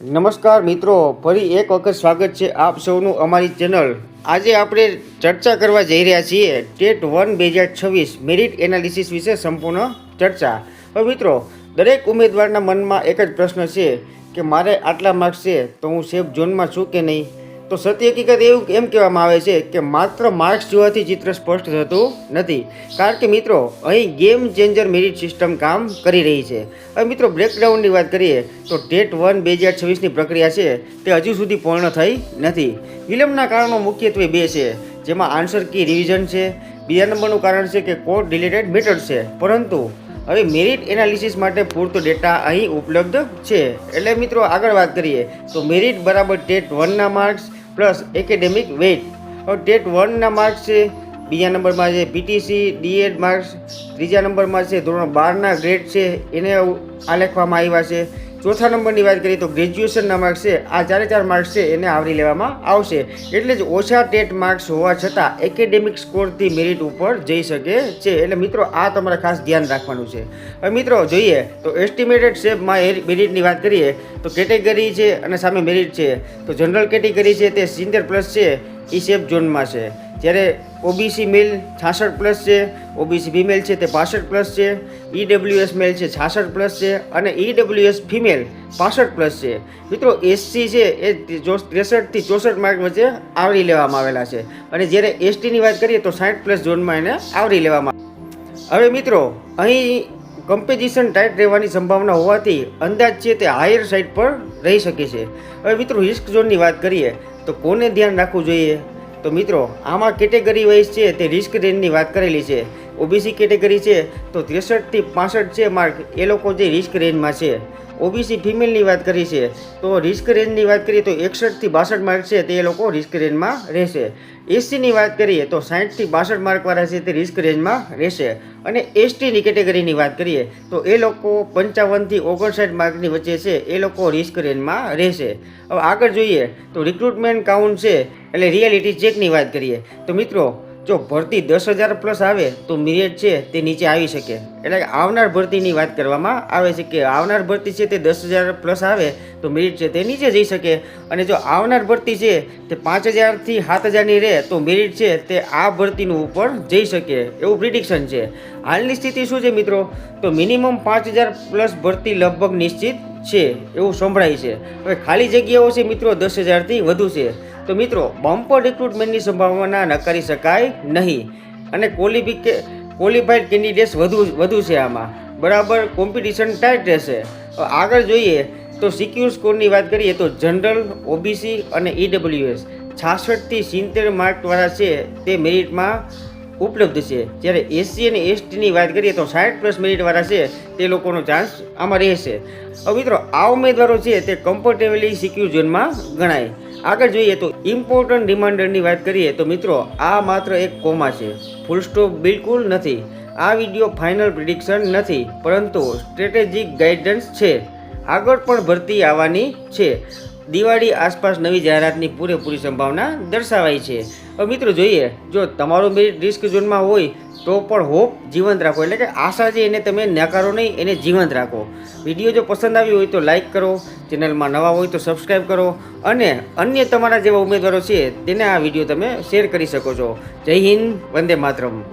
નમસ્કાર મિત્રો, ફરી એક વખત સ્વાગત છે આપ સૌનું અમારી ચેનલ. આજે આપણે ચર્ચા કરવા જઈ રહ્યા છીએ ટેટ વન બે હજાર છવ્વીસ મેરિટ એનાલિસિસ વિશે સંપૂર્ણ ચર્ચા. હવે મિત્રો, દરેક ઉમેદવારના મનમાં એક જ પ્રશ્ન છે કે મારે આટલા માર્ક્સ છે તો હું સેફ ઝોનમાં છું કે નહીં? તો સત્ય હકીકત એવું એમ કહેવામાં આવે છે કે માત્ર માર્ક્સ જોવાથી ચિત્ર સ્પષ્ટ થતું નથી. કારણ કે મિત્રો, અહીં ગેમ ચેન્જર મેરિટ સિસ્ટમ કામ કરી રહી છે. હવે મિત્રો બ્રેકડાઉનની વાત કરીએ, તો ટેટ વન બે હજાર છવ્વીસની પ્રક્રિયા છે, તે હજુ સુધી પૂર્ણ થઈ નથી. વિલંબના કારણો મુખ્યત્વે બે છે. જેમાં આન્સર કી રિવિઝન છે. બીજા નંબરનું કારણ છે કે કોડ રિલેટેડ મેટર્સ છે. પરંતુ હવે મેરિટ એનાલિસિસ માટે પૂરતો ડેટા અહીં ઉપલબ્ધ છે. એટલે મિત્રો, આગળ વાત કરીએ, તો મેરિટ બરાબર ટેટ વનના માર્ક્સ પ્લસ એકેડેમિક વેઇટ. હવે ટેટ વનના માર્ક્સ છે, બીજા નંબરમાં છે પીટીસી, ડીએડ માર્ક્સ, ત્રીજા નંબરમાં છે ધોરણ બારના ગ્રેડ છે, એને આલેખવામાં આવ્યા છે. ચોથા નંબરની વાત કરીએ તો ગ્રેજ્યુએશનના માર્ક્સ છે. આ ચારે ચાર માર્ક્સ છે, એને આવરી લેવામાં આવશે. એટલે જ ઓછા ટેટ માર્ક્સ હોવા છતાં એકેડેમિક સ્કોરથી મેરિટ ઉપર જઈ શકે છે. એટલે મિત્રો, આ તમારે ખાસ ધ્યાન રાખવાનું છે. હવે મિત્રો, જોઈએ તો એસ્ટિમેટેડ શેપમાં મેરિટની વાત કરીએ તો કેટેગરી છે અને સામે મેરિટ છે. તો જનરલ કેટેગરી છે તે સિત્તેર પ્લસ છે એ શેપ ઝોનમાં છે. જ્યારે ઓબીસી મેલ છાસઠ પ્લસ છે ઓબીસી ફિમેલ છે તે પાસઠ પ્લસ છે ઈડબ્લ્યુએસ મેલ છે છાસઠ પ્લસ છે અને ઈડબ્લ્યુએસ ફિમેલ પાસઠ પ્લસ છે. મિત્રો એસસી છે એ ત્રેસઠથી ચોસઠ માર્ક વચ્ચે આવરી લેવામાં આવેલા છે. અને જ્યારે એસટીની વાત કરીએ તો સાઠ પ્લસ ઝોનમાં એને આવરી લેવામાં હવે મિત્રો, અહીં કમ્પેરિઝન ટાઈટ રહેવાની સંભાવના હોવાથી અંદાજ છે તે હાયર સાઇડ પર રહી શકે છે. હવે મિત્રો રિસ્ક ઝોનની વાત કરીએ તો કોને ધ્યાન રાખવું જોઈએ? તો મિત્રો આમાં કેટેગરી વાઇઝ છે તે રિસ્ક રેન્જની વાત કરેલી છે. ઓબીસી કેટેગરી છે, તો ત્રેસઠથી પાસઠ છે માર્ક એ લોકો જે રિસ્ક રેન્જમાં છે. ઓબીસી ફિમેલની વાત કરી છે, તો રિસ્ક રેન્જની વાત કરીએ તો એકસઠથી બાસઠ માર્ક છે તે એ લોકો રિસ્ક રેન્જમાં રહેશે. એસસીની વાત કરીએ તો સાઠથી બાસઠ માર્કવાળા છે તે રિસ્ક રેન્જમાં રહેશે. અને એસટીની કેટેગરીની વાત કરીએ તો એ લોકો પંચાવનથી ઓગણસાઠ માર્કની વચ્ચે છે, એ લોકો રિસ્ક રેન્જમાં રહેશે. હવે આગળ જોઈએ તો રિક્રુટમેન્ટ કાઉન્ટ છે, એટલે રિયાલિટી ચેકની વાત કરીએ. તો મિત્રો જો ભરતી દસ હજાર પ્લસ આવે તો મિરિટ છે, તે નીચે આવી શકે. એટલે આવનાર ભરતીની વાત કરવામાં આવે છે કે આવનાર ભરતી છે તે દસ હજાર પ્લસ આવે તો મિરિટ છે તે નીચે જઈ શકે. અને જો આવનાર ભરતી છે તે પાંચ હજારથી સાત હજારની રહે તો મિરિટ છે તે આ ભરતીનું ઉપર જઈ શકે. એવું પ્રિડિક્શન છે. હાલની સ્થિતિ શું છે મિત્રો? તો મિનિમમ પાંચ હજાર પ્લસ ભરતી લગભગ નિશ્ચિત છે. એવું સંભળાય છે. હવે ખાલી જગ્યાઓ છે મિત્રો દસ હજારથી વધુ છે. તો મિત્રો, બમ્પર રિક્રુટમેન્ટની સંભાવના નકારી શકાય નહીં. અને ક્વોલિફિકે ક્વોલિફાઈડ કેન્ડિડેટ્સ વધુ વધુ છે આમાં. બરાબર કોમ્પિટિશન ટાઈટ રહેશે. આગળ જોઈએ તો સિક્યુર સ્કોરની વાત કરીએ તો જનરલ ઓબીસી અને ઈડબ્લ્યુએસ છાસઠથી સિત્તેર માર્કવાળા છે તે મેરિટમાં ઉપલબ્ધ છે. જ્યારે એસસી અને એસટીની વાત કરીએ તો સાઠ પ્લસ મેરિટવાળા છે તે લોકોનો ચાન્સ આમાં રહેશે. હવે મિત્રો, આ ઉમેદવારો છે તે કમ્ફર્ટેબલી સિક્યુર ઝોનમાં ગણાય. આગળ જોઈએ તો ઇમ્પોર્ટન્ટ રિમાઇન્ડરની વાત કરીએ તો મિત્રો, આ માત્ર એક કોમા છે. ફૂલ સ્ટોપ બિલકુલ નથી. આ વીડિયો ફાઇનલ પ્રિડિક્શન નથી, પરંતુ સ્ટ્રેટેજિક ગાઈડન્સ છે. આગળ પણ ભરતી આવવાની છે. દિવાળી આસપાસ નવી જાહેરાતની પૂરેપૂરી સંભાવના દર્શાવાય છે. હવે મિત્રો જોઈએ, જો તમારો મેરિટ રિસ્ક ઝોનમાં હોય, તો પણ હોપ જીવંત રાખો. એટલે કે આશા છે એને તમે નકારો નહીં, એને જીવંત રાખો. વીડિયો જો પસંદ આવ્યો હોય તો લાઇક કરો, ચેનલમાં નવા હોય તો સબસ્ક્રાઈબ કરો અને અન્ય તમારા જેવા ઉમેદવારો છે, તેને આ વીડિયો તમે શેર કરી શકો છો. જય હિન્દ, વંદે માતરમ.